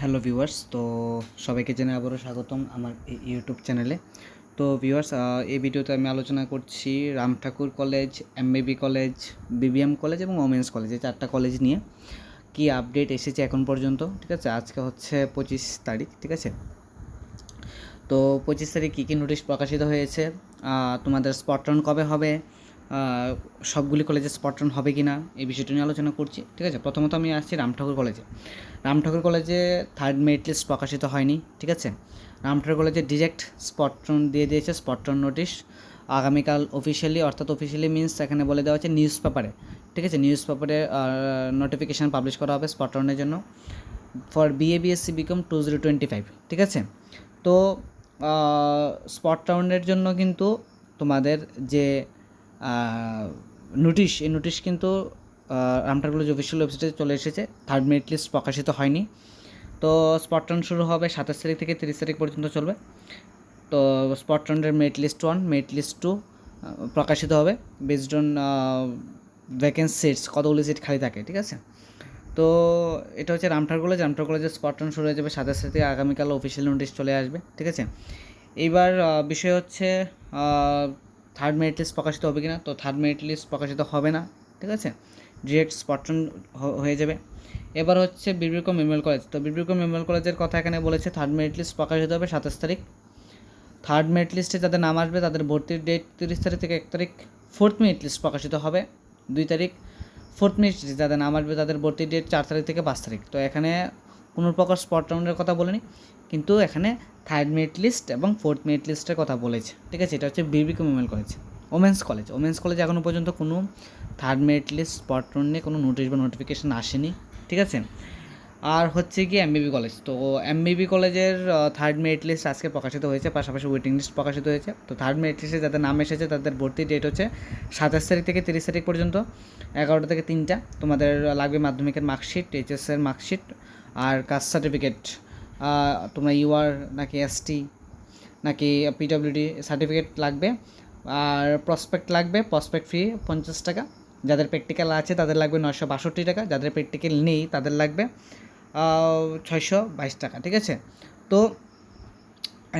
Hello viewers, তো সবাইকে জেনে আবারও স্বাগতম আমার ইউটিউব চ্যানেলে। তো ভিউয়ার্স এই ভিডিওতে আমি আলোচনা করছি Ram Thakur college, MBB college, BBM college এবং ওমেন্স কলেজ, এই চারটা কলেজ নিয়ে কি আপডেট এসেছে এখন পর্যন্ত, ঠিক আছে? আজকে হচ্ছে পঁচিশ তারিখ, ঠিক আছে? তো পঁচিশ তারিখ কী কী নোটিশ প্রকাশিত হয়েছে? তোমাদের স্পটন কবে হবে? সবগুলি কলেজে স্পট স্পটন হবে কি না এই বিষয়টি নিয়ে আলোচনা করছি। ঠিক আছে? প্রথমত আমি আসছি রাম ঠাকুর কলেজে। রাম ঠাকুর কলেজে থার্ড মেরিট লিস্ট প্রকাশিত হয়নি, ঠিক আছে? রাম ঠাকুর কলেজে ডিরেক্ট স্পটন দিয়ে দিয়েছে স্পট স্পটন নোটিশ আগামীকাল অফিসিয়ালি অর্থাৎ অফিসিয়ালি মিনস এখানে বলে দেওয়া হচ্ছে নিউজ পেপারে ঠিক আছে? নিউজ পেপারে নোটিফিকেশান পাবলিশ করা হবে স্পট স্পটনের জন্য। For BA BSc BCom two zero twenty five ঠিক আছে? তো স্পট রাউন্ডের জন্য কিন্তু তোমাদের যে নোটিশ এই নোটিশ কিন্তু রামটার কলেজ অফিসিয়াল ওয়েবসাইটে চলে এসেছে। থার্ড মেরিট লিস্ট প্রকাশিত হয়নি। তো স্পট রাউন্ড শুরু হবে সাতাশ তারিখ থেকে তিরিশ তারিখ পর্যন্ত চলবে। তো স্পট রাউন্ডের merit list one merit list two প্রকাশিত হবে। বেসড অন ভ্যাকেন্সি সিটস কতগুলি সিট খালি থাকে, ঠিক আছে? তো এটা হচ্ছে রামঠার কলেজ রামঠার কলেজের স্পট রান শুরু হয়ে যাবে সাতাশ থেকে আগামীকাল অফিসিয়াল নোটিশ চলে আসবে, ঠিক আছে? এইবার বিষয় হচ্ছে থার্ড মেরিট লিস্ট প্রকাশিত হবে কিনা, তো থার্ড মেরিট লিস্ট প্রকাশিত হবে না, ঠিক আছে? ডিরেক্ট স্পটন হয়ে যাবে। এবার হচ্ছে বিবিকম মেমোরিয়াল কলেজ তো বিবিকম মেমোরিয়াল কলেজের কথা এখানে বলেছে থার্ড মেরিট লিস্ট প্রকাশিত হবে সাতাশ তারিখ। থার্ড মেরিট লিস্টে যাদের নাম আসবে, তাদের ভর্তির ডেট তিরিশ তারিখ থেকে এক তারিখ। ফোর্থ মেরিট লিস্ট প্রকাশিত হবে দুই তারিখ। ফোর্থ মেরিট লিস্ট যাদের নাম আসবে, তাদের ভর্তির ডেট চার তারিখ থেকে পাঁচ তারিখ। তো এখানে কোনো প্রকার স্পট রাউন্ডের কথা বলেনি। কিন্তু এখানে থার্ড মেরিট লিস্ট এবং ফোর্থ মেরিট লিস্টের কথা বলেছে। ঠিক আছে? এটা হচ্ছে BBK women college women's college women's college এখনও পর্যন্ত কোনো third merit list spot round নিয়ে কোনো নোটিশ বা নোটিফিকেশান আসেনি। ঠিক আছে? আর হচ্ছে কি এমবিবি কলেজ তো এমবিবি কলেজের থার্ড মেরিট লিস্ট আজকে প্রকাশিত হয়েছে, পাশাপাশি ওয়েটিং লিস্ট প্রকাশিত হয়েছে। তো থার্ড মেরিট লিস্টে যাদের নাম এসেছে, তাদের ভর্তি ডেট হচ্ছে সাতাশ তারিখ থেকে তিরিশ তারিখ পর্যন্ত, এগারোটা থেকে তিনটা। তোমাদের লাগবে মাধ্যমিকের মার্কশিট এইচএসের মার্কশিট আর কাস্ট সার্টিফিকেট তোমরা ইউআর নাকি এসটি নাকি পিডব্লিউডি সার্টিফিকেট লাগবে, আর প্রসপেক্ট লাগবে প্রসপেক্ট ফি পঞ্চাশ টাকা। যাদের প্র্যাকটিক্যাল আছে তাদের লাগবে নশো বাষট্টি টাকা, যাদের প্র্যাকটিক্যাল নেই তাদের লাগবে ছয়শো বাইশ টাকা, ঠিক আছে? তো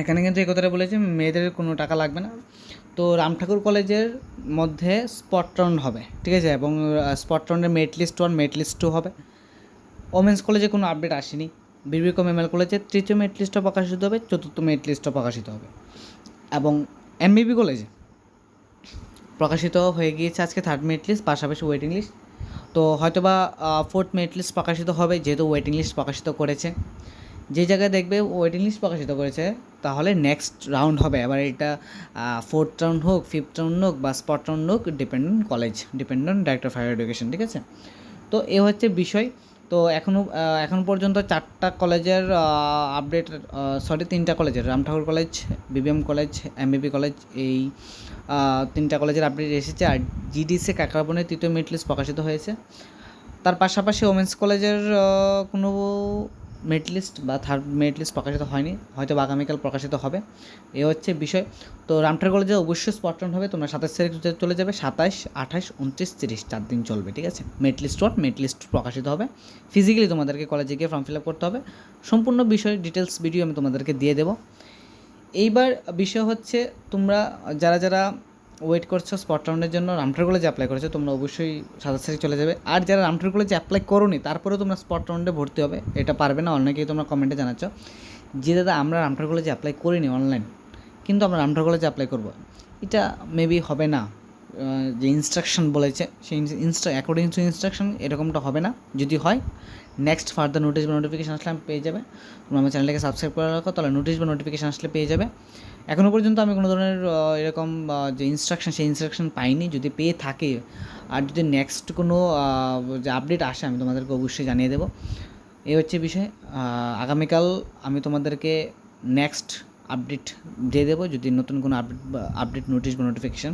এখানে কিন্তু এই কথাটা বলেছে, মেয়েদের কোনো টাকা লাগবে না। তো রাম ঠাকুর কলেজের মধ্যে স্পট রাউন্ড হবে, ঠিক আছে? এবং স্পট রাউন্ডের merit list one merit list two হবে। ওমেন্স কলেজে কোনো আপডেট আসেনি। বিবিকম এমএল কলেজে তৃতীয় মেট লিস্টও প্রকাশিত হবে, চতুর্থ মেট লিস্টও প্রকাশিত হবে। এবং এমবিবি কলেজে প্রকাশিত হয়ে গিয়েছে আজকে থার্ড মেট লিস্ট, পাশাপাশি ওয়েটিং লিস্ট তো হয়তোবা ফোর্থ মেরিট লিস্ট প্রকাশিত হবে, যেহেতু ওয়েটিং লিস্ট প্রকাশিত করেছে। যে জায়গায় দেখবে ওয়েটিং লিস্ট প্রকাশিত করেছে, তাহলে নেক্সট রাউন্ড হবে। এবার এটা ফোর্থ রাউন্ড হোক ফিফথ রাউন্ড হোক বা স্পট রাউন্ড হোক dependent college dependent director of higher education ঠিক আছে? তো এ হচ্ছে বিষয়। তো এখনও এখন পর্যন্ত চারটা কলেজের আপডেট সরি তিনটা কলেজের, Ram Thakur college BBM college MBB college, এই তিনটা কলেজের আপডেট এসেছে। আর জিডিসি কাকরাবনের তৃতীয় মেরিট প্রকাশিত হয়েছে। তার পাশাপাশি ওমেন্স কলেজের কোনো মেরিট লিস্ট বা থার্ড মেরিট লিস্ট প্রকাশিত হয়নি, হয়তো আগামীকাল প্রকাশিত হবে। এ হচ্ছে বিষয়। তো রামঠার কলেজে অবশ্যই স্পট হবে, তোমরা সাতাশ তারিখ চলে যাবে, সাতাশ, আঠাশ, উনত্রিশ, তিরিশ, চার দিন চলবে, ঠিক আছে? Merit list one merit list প্রকাশিত হবে। ফিজিক্যালি তোমাদেরকে কলেজে গিয়ে ফর্ম ফিল আপ করতে হবে। সম্পূর্ণ বিষয় ডিটেলস ভিডিও আমি তোমাদেরকে দিয়ে দেবো। এইবার বিষয় হচ্ছে তোমরা, যারা যারা ওয়েট করছ স্পট রাউন্ডের জন্য রামটার কলেজে অ্যাপ্লাই করেছ, তোমরা অবশ্যই তারিখ চলে যাবে। আর যারা রামটার কলেজে অ্যাপ্লাই করোনি, তারপরেও তোমরা স্পট রাউন্ডে ভর্তি হবে, এটা পারবে না, অনেকেই তোমরা কমেন্টে জানাচ্ছ। যে দাদা, আমরা রামটার কলেজে অ্যাপ্লাই করিনি অনলাইন কিন্তু আমরা রামটার কলেজে অ্যাপ্লাই করব। এটা মেবি হবে না। যে ইনস্ট্রাকশন বলেছে, সেই ইনস্ট্রা অ্যাকর্ডিং টু ইনস্ট্রাকশন এরকমটা হবে না। যদি হয় নেক্সট ফার্দার নোটিশ বা নোটিফিকেশান আসলে আমি পেয়ে যাবে। তোমরা আমার চ্যানেলটাকে সাবস্ক্রাইব করে রাখো, তাহলে নোটিশ বা নোটিফিকেশান আসলে পেয়ে যাবে। এখনও পর্যন্ত আমি কোনো ধরনের এরকম যে ইনস্ট্রাকশন সেই ইনস্ট্রাকশন পাইনি। যদি পেয়ে থাকে, আর যদি নেক্সট কোনো যে আপডেট আসে, আমি তোমাদেরকে অবশ্যই জানিয়ে দেবো। এই হচ্ছে বিষয়। আগামীকাল আমি তোমাদেরকে নেক্সট আপডেট দিয়ে দেবো। যদি নতুন কোনো আপডেট আপডেট নোটিশ বা নোটিফিকেশান